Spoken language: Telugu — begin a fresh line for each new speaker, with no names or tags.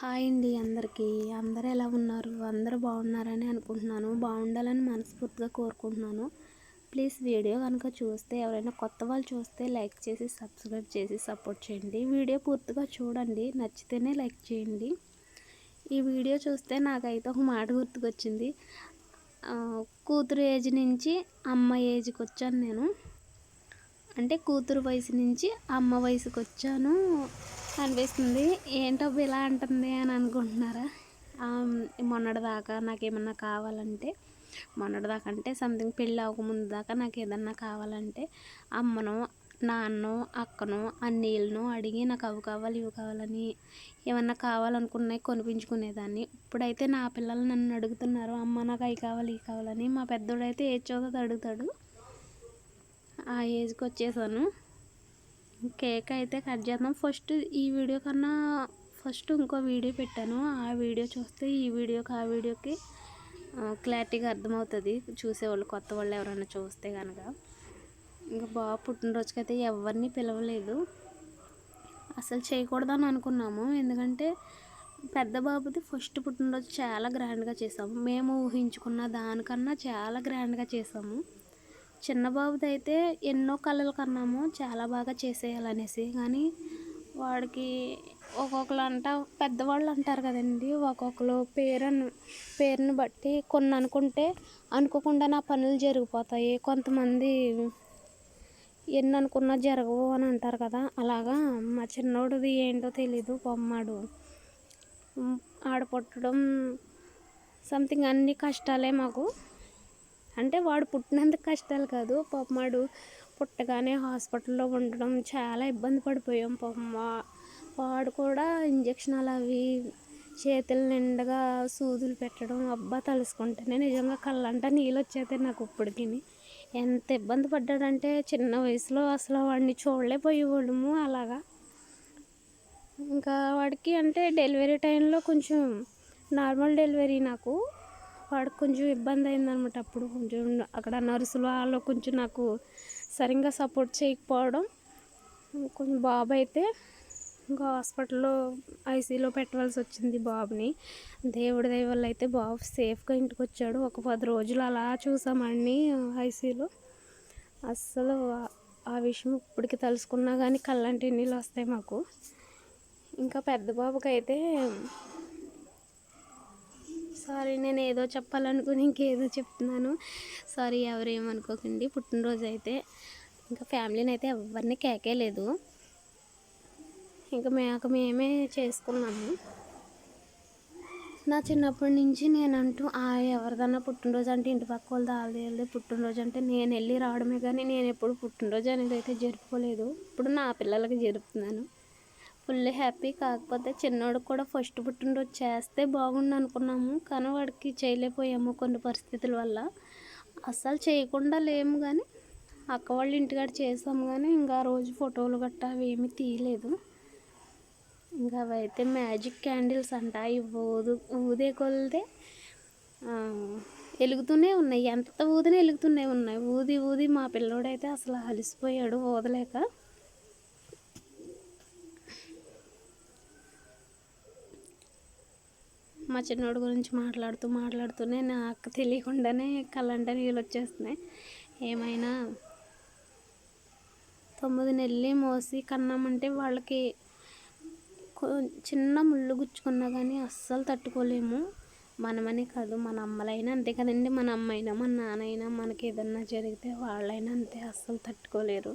హాయ్ అండి అందరికీ. అందరూ ఎలా ఉన్నారు? అందరూ బాగున్నారని అనుకుంటున్నాను. బాగుండాలని మనస్ఫూర్తిగా కోరుకుంటున్నాను. ప్లీజ్ వీడియో కనుక చూస్తే ఎవరైనా కొత్త వాళ్ళు చూస్తే లైక్ చేసి సబ్స్క్రైబ్ చేసి సపోర్ట్ చేయండి. వీడియో పూర్తిగా చూడండి. నచ్చితేనే లైక్ చేయండి. ఈ వీడియో చూస్తే నాకైతే ఒక మాట గుర్తుకొచ్చింది. కూతురు ఏజ్ నుంచి అమ్మ ఏజ్కి వచ్చాను నేను. అంటే కూతురు వయసు నుంచి అమ్మ వయసుకి వచ్చాను అనిపిస్తుంది. ఏంటో ఇలా అంటుంది అని అనుకుంటున్నారా? మొన్నటిదాకా నాకు ఏమన్నా కావాలంటే మొన్నటిదాకా అంటే సంథింగ్ పెళ్ళి అవ్వకముందు దాకా నాకు ఏదన్నా కావాలంటే అమ్మను నాన్నో అక్కనో అన్నీళ్ళను అడిగి నాకు అవి కావాలి ఇవి కావాలని ఏమన్నా కావాలనుకున్నాయి కొనిపించుకునేదాన్ని. ఇప్పుడైతే నా పిల్లలు నన్ను అడుగుతున్నారు అమ్మ నాకు అవి కావాలి ఇవి కావాలని. మా పెద్దోడైతే ఏ చోదో అడుగుతాడు. ఆ ఏజ్కి వచ్చేసాను కేక్ అయితే కట్ చేద్దాం. ఫస్ట్ ఈ వీడియో కన్నా ఫస్ట్ ఇంకో వీడియో పెట్టాను. ఆ వీడియో చూస్తే ఈ వీడియోకి ఆ వీడియోకి క్లారిటీగా అర్థమవుతుంది. చూసేవాళ్ళు కొత్త వాళ్ళు ఎవరైనా చూస్తే కనుక ఇంకా బాగా పుట్టినరోజుకైతే ఎవరిని పిలవలేదు. అసలు చేయకూడదని అనుకున్నాము. ఎందుకంటే పెద్ద బాబుది ఫస్ట్ పుట్టినరోజు చాలా గ్రాండ్గా చేసాము. మేము ఊహించుకున్న దానికన్నా చాలా గ్రాండ్గా చేసాము. చిన్న బాబుది అయితే ఎన్నో కళలు కన్నాము. చాలా బాగా చేసేయాలనేసి. కానీ వాడికి ఒక్కొక్కరు అంట పెద్దవాళ్ళు అంటారు కదండి ఒక్కొక్కరు పేరును పేరుని బట్టి కొన్ని అనుకుంటే అనుకోకుండా నా పనులు జరిగిపోతాయి. కొంతమంది ఎన్ని అనుకున్నా జరగవు అని అంటారు కదా. అలాగా మా చిన్నోడిది ఏంటో తెలీదు బొమ్మాడు. ఆడ పుట్టడం సంథింగ్ అన్ని కష్టాలే మాకు. అంటే వాడు పుట్టినంత కష్టాలు కాదు. పాపం వాడు పుట్టగానే హాస్పిటల్లో ఉండడం చాలా ఇబ్బంది పడిపోయాం పాపం. వాడు కూడా ఇంజక్షన్లు అవి చేతులు నిండగా సూదులు పెట్టడం అబ్బా తలుసుకుంటేనే నిజంగా కళ్ళంట నీళ్ళు వచ్చేది నాకు ఇప్పటికి ఎంత ఇబ్బంది పడ్డాడంటే చిన్న వయసులో అసలు వాడిని చూడలేకపోయేవాళ్ళము అలాగా. ఇంకా వాడికి అంటే డెలివరీ టైంలో కొంచెం నార్మల్ డెలివరీ నాకు. వాడికి కొంచెం ఇబ్బంది అయిందనమాట అప్పుడు. కొంచెం అక్కడ నర్సులు వాళ్ళు కొంచెం నాకు సరిగ్గా సపోర్ట్ చేయకపోవడం. కొంచెం బాబు అయితే ఇంకా హాస్పిటల్లో ఐసీలో పెట్టవలసి వచ్చింది బాబుని. దేవుడి దయ వల్ల అయితే బాబు సేఫ్గా ఇంటికి వచ్చాడు. ఒక పది రోజులు అలా చూసామండి ఐసీలో అస్సలు ఆ విషయం ఇప్పటికి తలుసుకున్నా కానీ కళ్ళంటి నీళ్ళు వస్తాయి మాకు. ఇంకా పెద్ద బాబుకి అయితే సారీ నేను ఏదో చెప్పాలనుకుని ఇంకేదో చెప్తున్నాను. సారీ ఎవరేమనుకోకండి పుట్టినరోజు అయితే ఇంకా ఫ్యామిలీని అయితే ఎవరిని కేకేలేదు ఇంకా మేక మేమే చేసుకున్నాము. నా చిన్నప్పటి నుంచి నేనంటూ ఆ ఎవరిదన్నా పుట్టినరోజు అంటే ఇంటి పక్క వాళ్ళు వాళ్ళది పుట్టినరోజు అంటే నేను వెళ్ళి రావడమే కానీ నేను ఎప్పుడు పుట్టినరోజు అనేది అయితే జరుపుకోలేదు. ఇప్పుడు నా పిల్లలకి జరుపుతున్నాను. Full happy. కాకపోతే చిన్నోడికి కూడా ఫస్ట్ పుట్టినరోజు చేస్తే బాగుండు అనుకున్నాము. కానీ వాడికి చేయలేకపోయాము కొన్ని పరిస్థితుల వల్ల. అస్సలు చేయకుండా లేము కానీ అక్క వాళ్ళ ఇంటికాడ చేసాము కానీ ఇంకా రోజు ఫోటోలు గట్టా అవి ఏమీ తీయలేదు. ఇంకా అవైతే మ్యాజిక్ క్యాండిల్స్ అంట. అవి ఊదు ఊదే కొలితే వెలుగుతూనే ఉన్నాయి. ఎంత ఊదిన వెలుగుతూనే ఉన్నాయి. ఊది ఊది మా పిల్లోడైతే అసలు అలసిపోయాడు ఊదలేక. మా చిన్నోడు గురించి మాట్లాడుతూ మాట్లాడుతూనే నాకు తెలియకుండానే కళ్ళంట నీళ్ళు వచ్చేస్తున్నాయి. ఏమైనా తొమ్మిది నెల్లి మోసి కన్నామంటే వాళ్ళకి చిన్న ముళ్ళు గుచ్చుకున్నా కానీ అస్సలు తట్టుకోలేము. మనమని కాదు మన అమ్మలైనా అంతే కదండి. మన అమ్మైనా మన నాన్నైనా మనకి ఏదన్నా జరిగితే వాళ్ళైనా అంతే అస్సలు తట్టుకోలేరు.